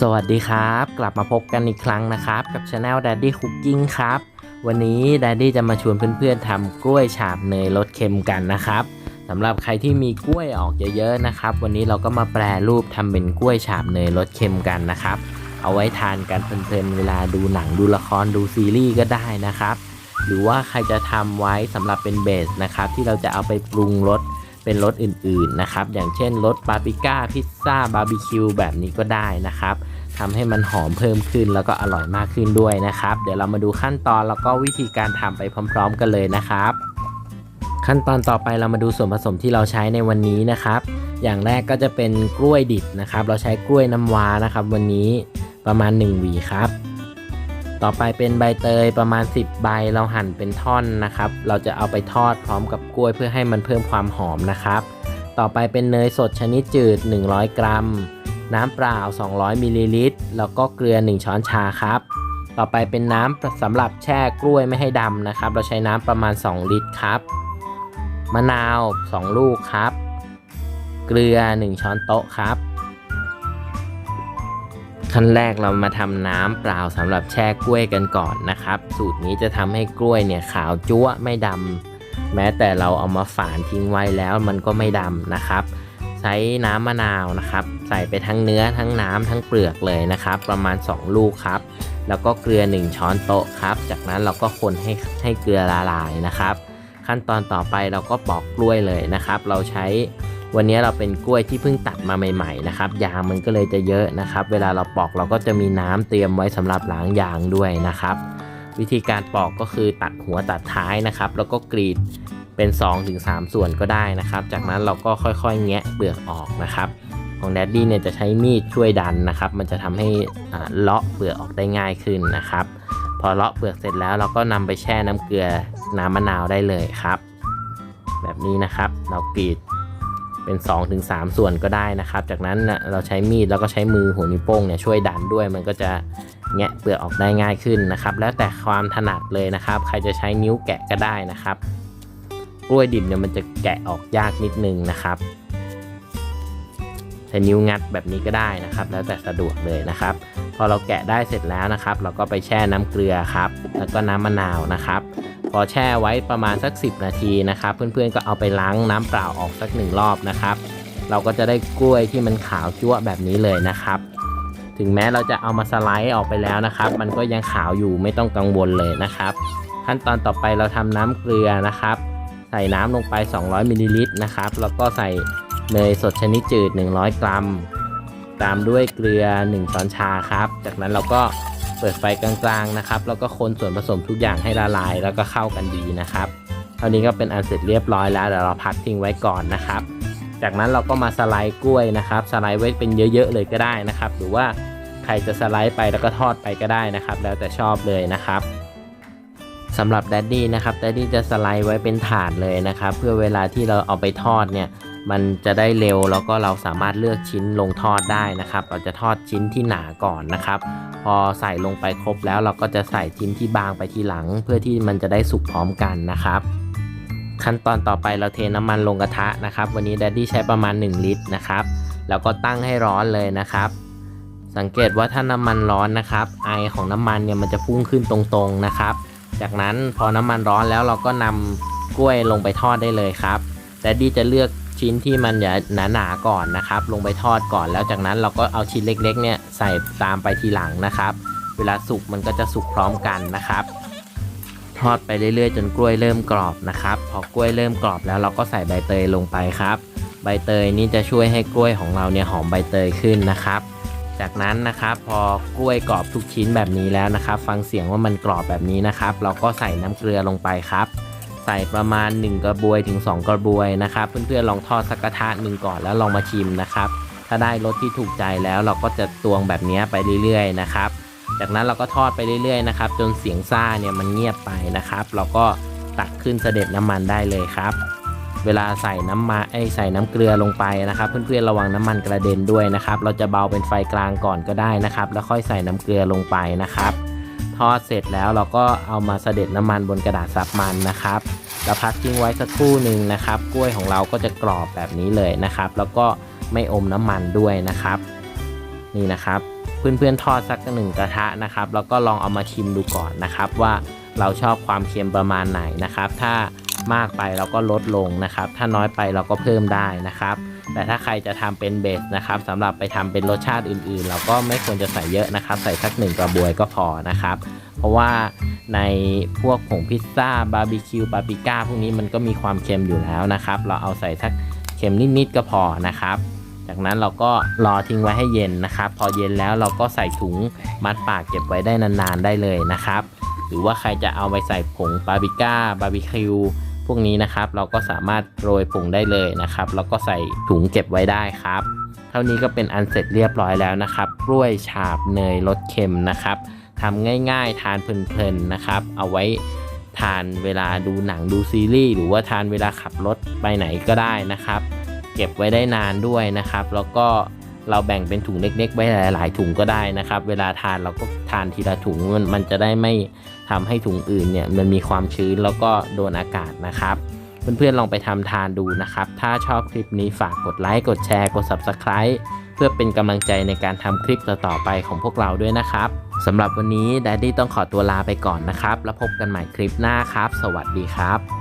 สวัสดีครับ กลับมาพบกันอีกครั้งนะครับ กับช anel Daddy Cooking ครับ วันนี้ Daddy จะมาชวนเพื่อนๆทำกล้วยฉาบเนยรสเค็มกันนะครับสำหรับใครที่มีกล้วยออกเยอะๆนะครับ วันนี้เราก็มาแปรรูปทำเป็นกล้วยฉาบเนยรสเค็มกันนะครับ เอาไว้ทานกันเพลินๆเวลาดูหนังดูละครดูซีรีส์ก็ได้นะครับ หรือว่าใครจะทำไว้สำหรับเป็นเบสนะครับที่เราจะเอาไปปรุงรส เป็นรสอื่นๆนะครับ อย่างเช่นรสปาปริก้าพิซซ่าบาร์บีคิวแบบนี้ก็ได้นะครับทำให้มันหอมเพิ่มขึ้นแล้วก็อร่อยมากขึ้นด้วยนะครับ เดี๋ยวเรามาดูขั้นตอนแล้วก็วิธีการทำไปพร้อม ๆ กันเลยนะครับขั้นตอนต่อไปเรามาดูส่วนผสมที่เราใช้ในวันนี้นะครับ อย่างแรกก็จะเป็นกล้วยดิบนะครับ เราใช้กล้วยน้ำว้านะครับ วันนี้ประมาณ1หวีครับ ต่อไปเป็นใบเตยประมาณ 10 ใบเราหั่นเป็นท่อนนะครับ เราจะเอาไปทอดพร้อมกับกล้วยเพื่อให้มันเพิ่มความหอมนะครับ ต่อไปเป็นเนยสดชนิดจืด 100 กรัม น้ำเปล่า 200มิลลิลิตรแล้วก็เกลือ 1 ช้อนชาครับ ต่อไปเป็นน้ำสำหรับแช่กล้วยไม่ให้ดำนะครับ เราใช้น้ำประมาณ 2 ลิตรครับ มะนาว 2 ลูกครับ เกลือ 1 ช้อนโต๊ะครับ ขั้นแรกเรามาทำน้ำเปล่าสำหรับแช่กล้วยกันก่อนนะครับ สูตรนี้จะทำให้กล้วยเนี่ยขาวจั๊วไม่ดำแม้แต่เราเอามาฝานทิ้งไว้แล้วมันก็ไม่ดำนะครับ ใช้น้ำมะนาวนะครับ ใส่ไปทั้งเนื้อทั้งน้ำทั้งเปลือกเลยนะครับ ประมาณ 2 ลูกครับ แล้วก็เกลือ 1 ช้อนโต๊ะครับ จากนั้นเราก็คนให้ให้เกลือละลายนะครับ ขั้นตอนต่อไปเราก็ปอกกล้วยเลยนะครับ เราใช้ วันนี้เราเป็นกล้วยที่เพิ่งตัดมาใหม่ๆนะครับยางมันก็เลยจะเยอะนะครับ เวลาเราปอกเราก็จะมีน้ำเตรียมไว้สำหรับล้างยางด้วยนะครับ วิธีการปอกก็คือตัดหัวตัดท้ายนะครับ แล้วก็กรีดเป็น 2-3 ส่วนก็ได้นะครับ จากนั้นเราก็ค่อยๆ แงะเปลือกออกนะครับของแดดดี้เนี่ยจะใช้มีดช่วยดันนะครับ มันจะทำให้เลาะเปลือกออกได้ง่ายขึ้นนะครับ พอเลาะเปลือกเสร็จแล้วเราก็นำไปแช่น้ำเกลือน้ำมะนาวได้เลยครับ แบบนี้นะครับ เรากรีด เป็น 2-3 ส่วนก็ได้นะครับ จากนั้นเราใช้มีดแล้วก็ใช้มือหัวนิ้วโป้งเนี่ยช่วยดันด้วย มันก็จะแงะเปลือกออกได้ง่ายขึ้นนะครับ แล้วแต่ความถนัดเลยนะครับ ใครจะใช้นิ้วแกะก็ได้นะครับ กล้วยดิบเนี่ยมันจะแกะออกยากนิดนึงนะครับใช้นิ้วงัดแบบนี้ก็ได้นะครับ แล้วแต่สะดวกเลยนะครับ พอเราแกะได้เสร็จแล้วนะครับ เราก็ไปแช่น้ำเกลือครับ แล้วก็น้ำมะนาวนะครับ พอแช่ไว้ประมาณสัก 10 นาทีนะครับ เพื่อนๆก็เอาไปล้างน้ำเปล่าออกสักหนึ่งรอบนะครับ เราก็จะได้กล้วยที่มันขาวจั๊วแบบนี้เลยนะครับ ถึงแม้เราจะเอามาสไลด์ออกไปแล้วนะครับ มันก็ยังขาวอยู่ไม่ต้องกังวลเลยนะครับ ขั้นตอนต่อไปเราทำน้ำเกลือนะครับ ใส่น้ำลงไป 200มิลลิลิตรนะครับ แล้วก็ใส่เนยสดชนิดจืด 100 กรัม ตามด้วยเกลือ 1 ช้อนชาครับ จากนั้นเราก็ เปิดไฟกลางๆนะครับ แล้วก็คนส่วนผสมทุกอย่างให้ละลายแล้วก็เข้ากันดีนะครับเท่านี้ก็เป็นอันเสร็จเรียบร้อยแล้วเดี๋ยวเราพักทิ้งไว้ก่อนนะครับ จากนั้นเราก็มาสไลด์กล้วยนะครับ สไลด์ไว้เป็นเยอะๆเลยก็ได้นะครับ หรือว่าใครจะสไลด์ไปแล้วก็ทอดไปก็ได้นะครับ แล้วแต่ชอบเลยนะครับสำหรับแดดดี้นะครับแดดดี้จะสไลด์ไว้เป็นถาดเลยนะครับ เพื่อเวลาที่เราเอาไปทอดเนี่ย มันจะได้เร็วแล้วก็เราสามารถเลือกชิ้นลงทอดได้นะครับ เราจะทอดชิ้นที่หนาก่อนนะครับ พอใส่ลงไปครบแล้วเราก็จะใส่ชิ้นที่บางไปทีหลัง เพื่อที่มันจะได้สุกพร้อมกันนะครับขั้นตอนต่อไปเราเทน้ำมันลงกระทะนะครับ วันนี้แดดดี้ใช้ประมาณ 1 ลิตรนะครับ แล้วก็ตั้งให้ร้อนเลยนะครับ สังเกตว่าถ้าน้ำมันร้อนนะครับ ไอของน้ำมันเนี่ยมันจะพุ่งขึ้นตรงๆนะครับ จากนั้นพอน้ำมันร้อนแล้วเราก็นำกล้วยลงไปทอดได้เลยครับแดดดี้จะเลือก ชิ้นที่มันอย่าหนาๆก่อนนะครับ ลงไปทอดก่อนแล้วจากนั้นเราก็เอาชิ้นเล็กๆเนี่ยใส่ตามไปทีหลังนะครับ เวลาสุกมันก็จะสุกพร้อมกันนะครับ ทอดไปเรื่อยๆ จนกล้วยเริ่มกรอบนะครับพอกล้วยเริ่มกรอบแล้วเราก็ใส่ใบเตยลงไปครับ ใบเตยนี่จะช่วยให้กล้วยของเราเนี่ยหอมใบเตยขึ้นนะครับจากนั้นนะครับพอกล้วยกรอบทุกชิ้นแบบนี้แล้วนะครับ ฟังเสียงว่ามันกรอบแบบนี้นะครับ เราก็ใส่น้ำเกลือลงไปครับ ใส่ประมาณ 1 กระบวยถึง 2 กระบวยนะครับ เพื่อนๆลองทอดสักกระทะหนึ่งก่อนแล้วลองมาชิมนะครับ ถ้าได้รสที่ถูกใจแล้วเราก็จะตวงแบบนี้ไปเรื่อยๆนะครับ จากนั้นเราก็ทอดไปเรื่อยๆนะครับจนเสียงซ่าเนี่ยมันเงียบไปนะครับ เราก็ตักขึ้นเสด็จน้ำมันได้เลยครับ เวลาใส่น้ำมาไอใส่น้ำเกลือลงไปนะครับ เพื่อนๆระวังน้ำมันกระเด็นด้วยนะครับ เราจะเบาเป็นไฟกลางก่อนก็ได้นะครับ แล้วค่อยใส่น้ำเกลือลงไปนะครับ ทอดเสร็จแล้วเราก็เอามาเสด็จน้ำมันบนกระดาษซับมันนะครับแล้วพักทิ้งไว้สักครู่หนึ่งนะครับ กล้วยของเราก็จะกรอบแบบนี้เลยนะครับ แล้วก็ไม่อมน้ำมันด้วยนะครับ นี่นะครับ เพื่อนๆทอดสักหนึ่งกระทะนะครับ แล้วก็ลองเอามาชิมดูก่อนนะครับว่าเราชอบความเค็มประมาณไหนนะครับ ถ้ามากไปเราก็ลดลงนะครับ ถ้าน้อยไปเราก็เพิ่มได้นะครับ แต่ถ้าใครจะทำเป็นเบสนะครับสำหรับไปทำเป็นรสชาติอื่นๆ เราก็ไม่ควรจะใส่เยอะนะครับ ใส่สักหนึ่งกระบวยก็พอนะครับ เพราะว่าในพวกผงพิซซ่าบาร์บีคิวปาปริก้าพวกนี้มันก็มีความเค็มอยู่แล้วนะครับ เราเอาใส่สักเค็มนิดๆก็พอนะครับ จากนั้นเราก็รอทิ้งไว้ให้เย็นนะครับ พอเย็นแล้วเราก็ใส่ถุงมัดปากเก็บไว้ได้นานๆได้เลยนะครับ หรือว่าใครจะเอาไปใส่ผงปาปริก้าบาร์บีคิว พวกนี้นะครับ เราก็สามารถโรยผงได้เลยนะครับแล้วก็ใส่ถุงเก็บไว้ได้ครับ เท่านี้ก็เป็นอันเสร็จเรียบร้อยแล้วนะครับ กล้วยฉาบเนยรสเค็มนะครับทำง่ายๆ ทานเพลินๆนะครับ เอาไว้ทานเวลาดูหนังดูซีรีส์หรือว่าทานเวลาขับรถไปไหนก็ได้นะครับ เก็บไว้ได้นานด้วยนะครับ แล้วก็ เราแบ่งเป็นถุงเล็กๆ ไว้หลายๆถุงก็ได้นะครับ เวลาทานเราก็ทานทีละถุงมันมันจะได้ไม่ทำให้ถุงอื่นเนี่ยมันมีความชื้นแล้วก็โดนอากาศนะครับ เพื่อนๆลองไปทำทานดูนะครับ ถ้าชอบคลิปนี้ฝากกดไลค์กดแชร์กด Subscribe เพื่อเป็นกำลังใจในการทำคลิปต่อๆไปของพวกเราด้วยนะครับสำหรับวันนี้ d ดดดี้ต้องขอตัวลาไปก่อนนะครับ แล้วพบกันใหม่คลิปหน้าครับ สวัสดีครับ